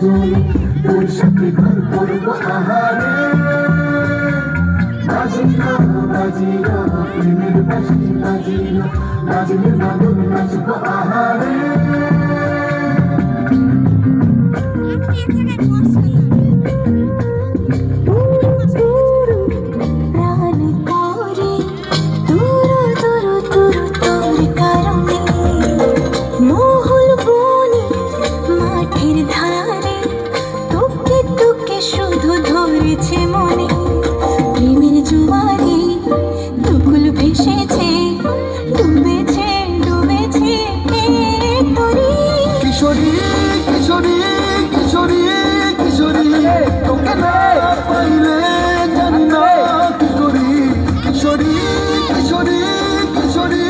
দোল তোর সাথে ঘর করব আহারে বাজিরা বাজিরা প্রেমের বাজি বাজিরা বাজিলে মাদল নাচব আহারে কিশোরী কিশোরী।